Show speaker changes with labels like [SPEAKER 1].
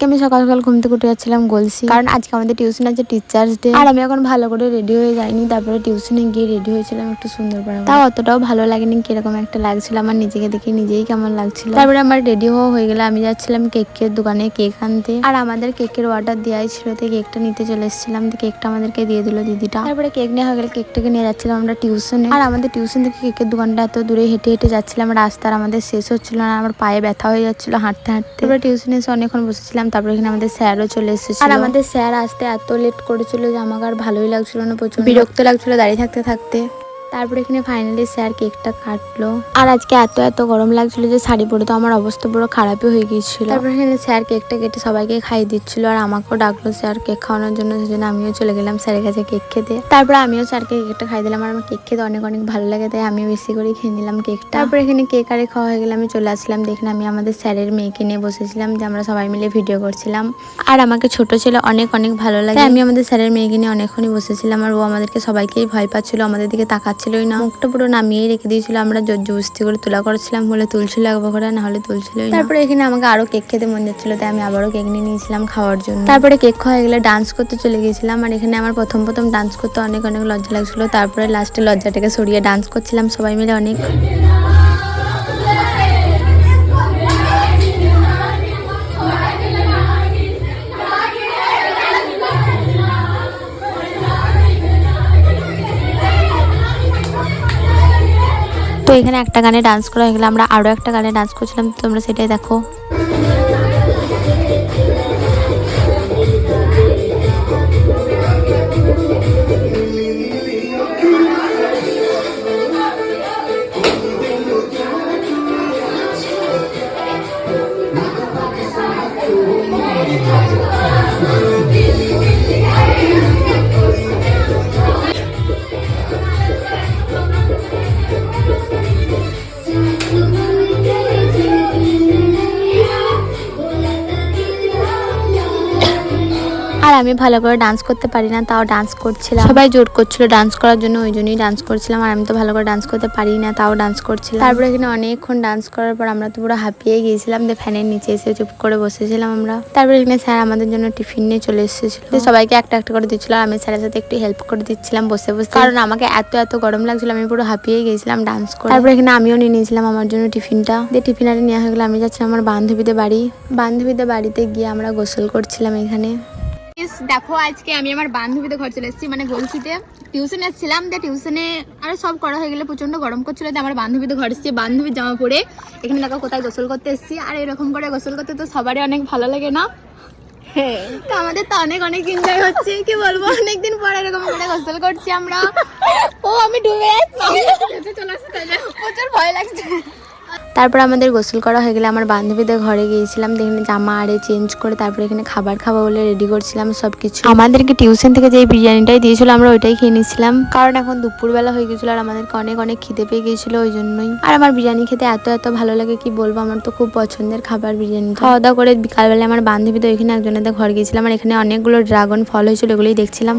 [SPEAKER 1] আজকে আমি সকাল সকাল ঘুম থেকে উঠে যাচ্ছিলাম গলসি কারণ আজকে আমাদের টিউশন আছে টিচার্স ডে আর আমি এখন ভালো করে রেডি হয়ে যাইনি, তারপরে টিউশনে গিয়ে রেডি হয়েছিলাম একটু সুন্দর করে। তাও অতটাও ভালো লাগেনি, কীরকম একটা লাগছিল আমার নিজেকে দেখে নিজেই কেমন লাগছিল। তারপরে আমার রেডি হওয়া হয়ে গেলে আমি যাচ্ছিলাম কেকের দোকানে কেক আনতে। আর আমাদের কেকের অর্ডার দেওয়াই ছিল তো কেকটা নিতে চলে এসেছিলাম, তো কেকটা আমাদেরকে দিয়ে দিল দিদিটা। তারপরে কেক নেওয়া হয়ে গেলে কেকটাকে নিয়ে যাচ্ছিলাম আমরা টিউশনে আর আমাদের টিউশন থেকে কেকের দোকানটা এত দূরে হেঁটে হেঁটে যাচ্ছিলাম, রাস্তার আমাদের শেষ হচ্ছিল না, আমার পায়ে ব্যথা হয়ে যাচ্ছিল হাঁটতে হাঁটতে। তারপরে টিউশনে এসে অনেকক্ষণ বসেছিলাম তারপরে এখানে আমাদের স্যারও চলে এসেছিল। আর আমাদের স্যার আসতে এত লেট করেছিল যে আমাকে আর ভালোই লাগছিল না প্রচুর বিরক্ত লাগছিল দাঁড়িয়ে থাকতে থাকতে। তারপরে এখানে ফাইনালি স্যার কেকটা কাটলো। আর আজকে এত এত গরম লাগছিল যে শাড়ি পরে তো আমার অবস্থা পুরো খারাপই হয়ে গিয়েছিল। তারপরে এখানে স্যার কেকটা কেটে সবাইকে খাইয়ে দিচ্ছিল আর আমাকেও ডাকলো স্যার কেক খাওয়ানোর জন্য সেজন্য আমিও চলে গেলাম স্যারের কাছে কেক খেতে। তারপরে আমিও স্যারকে কেকটা খাই দিলাম আর আমার কেক খেতে অনেক অনেক ভালো লাগে, তাই আমি বেশি করে খেয়ে নিলাম কেকটা তারপরে এখানে কেক আরে খাওয়া হয়ে গেলে আমি চলে আসলাম দেখেন আমি আমাদের স্যারের মেয়েকে নিয়ে বসেছিলাম, যে আমরা সবাই মিলে ভিডিও করছিলাম। আর আমাকে ছোট ছেলে অনেক অনেক ভালো লাগে। আমি আমাদের স্যারের মেয়েকে নিয়ে অনেকক্ষণই বসেছিলাম আর ও আমাদেরকে সবাইকেই ভয় পাচ্ছিল, আমাদের দিকে তাকাচ্ছিলই না। মুখটা পুরো নামিয়ে রেখে দিয়েছিল। আমরা জোর জবস্তি করে তোলা করেছিলাম। বলে তুলছিল একবার করে না হলে তুলছিলই না। তারপরে এখানে আমাকে আরও কেক খেতে মন যাচ্ছিল তাই আমি আবারও কেক নিয়ে নিয়েছিলাম খাওয়ার জন্য। তারপরে কেক খাওয়া গেলে ডান্স করতে চলে গেছিলাম। আর এখানে আমার প্রথম প্রথম ডান্স করতে অনেক অনেক লজ্জা লাগছিল। তারপরে লাস্টে লজ্জাটাকে সরিয়ে ডান্স করছিলাম সবাই মিলে অনেক। তো এখানে একটা গানে ডান্স করা হয়ে গেলে, আমরা আরও একটা গানে ডান্স করছিলাম তোমরা সেটাই দেখো। আর আমি ভালো করে ডান্স করতে পারি না, তাও ডান্স করছিলাম। সবাই জোর করছিল ডান্স করার জন্য, ওই জন্যই ডান্স করছিলাম, আর আমি তো ভালো করে ডান্স করতে পারি না, তাও ডান্স করছিলাম। তারপরে এখানে অনেকক্ষণ ডান্স করার পর আমরা তো পুরো হাঁপিয়ে গিয়েছিলাম, যে ফ্যানের নিচে এসে চুপ করে বসেছিলাম আমরা। তারপরে এখানে স্যার আমাদের জন্য টিফিন নিয়ে চলে এসেছিল। সবাইকে একটা একটা করে দিচ্ছিল আমি স্যারের সাথে একটু হেল্প করে দিচ্ছিলাম বসে বসে। কারণ আমাকে এত এত গরম লাগছিল, আমি পুরো হাঁপিয়ে গিয়েছিলাম ডান্স করে। তারপরে এখানে আমিও নিয়ে নিয়েছিলাম আমার জন্য টিফিনটা। দিয়ে টিফিন আরে নেওয়া হয়ে গেলে, আমি যাচ্ছিলাম আমার বান্ধবীদের বাড়ি। বান্ধবীদের বাড়িতে গিয়ে আমরা গোসল করছিলাম এখানে।
[SPEAKER 2] দেখো আজকে আমি আমার বান্ধবীদের ঘর চলে এসেছি মানে গলসিতে। টিউশনে এসেছিলাম যে টিউশনে আরে সব করা হয়ে গেলে প্রচণ্ড গরম করছিল যে আমার বান্ধবীদের ঘর এসেছি বান্ধবীর জামা পরে। এখানে দেখো কোথায় গোসল করতে এসেছি আর এরকম করে গোসল করতে তো সবারই অনেক ভালো লাগে না? তো আমাদের তো অনেক অনেক এনজয় হচ্ছে কি বলব? অনেকদিন পর এরকম করে গোসল করছি আমরা। ও আমি ডুবে যাচ্ছি। প্রচুর ভয় লাগছে।
[SPEAKER 1] তারপর আমাদের গোসল করা হয়ে গেলে আমার বান্ধবীদের ঘরে গিয়েছিলাম এখানে জামা আরে চেঞ্জ করে তারপরে এখানে খাবার খাব বলে রেডি করছিলাম সব কিছু আমাদেরকে টিউশন থেকে যে বিরিয়ানিটাই দিয়েছিল আমরা ওইটাই খেয়ে নিয়েছিলাম। কারণ এখন দুপুরবেলা হয়ে গেছিল আর আমাদেরকে অনেক অনেক খিদে পেয়ে গিয়েছিল ওই জন্যই। আর আমার বিরিয়ানি খেতে এত এত ভালো লাগে কি বলব? আমার তো খুব পছন্দের খাবার বিরিয়ানি খাওয়া দাওয়া করে বিকালবেলা আমার বান্ধবীদের ওইখানে একজনের ঘর গিয়েছিলাম আর এখানে অনেকগুলো ড্রাগন ফল হয়েছিল এগুলোই দেখছিলাম।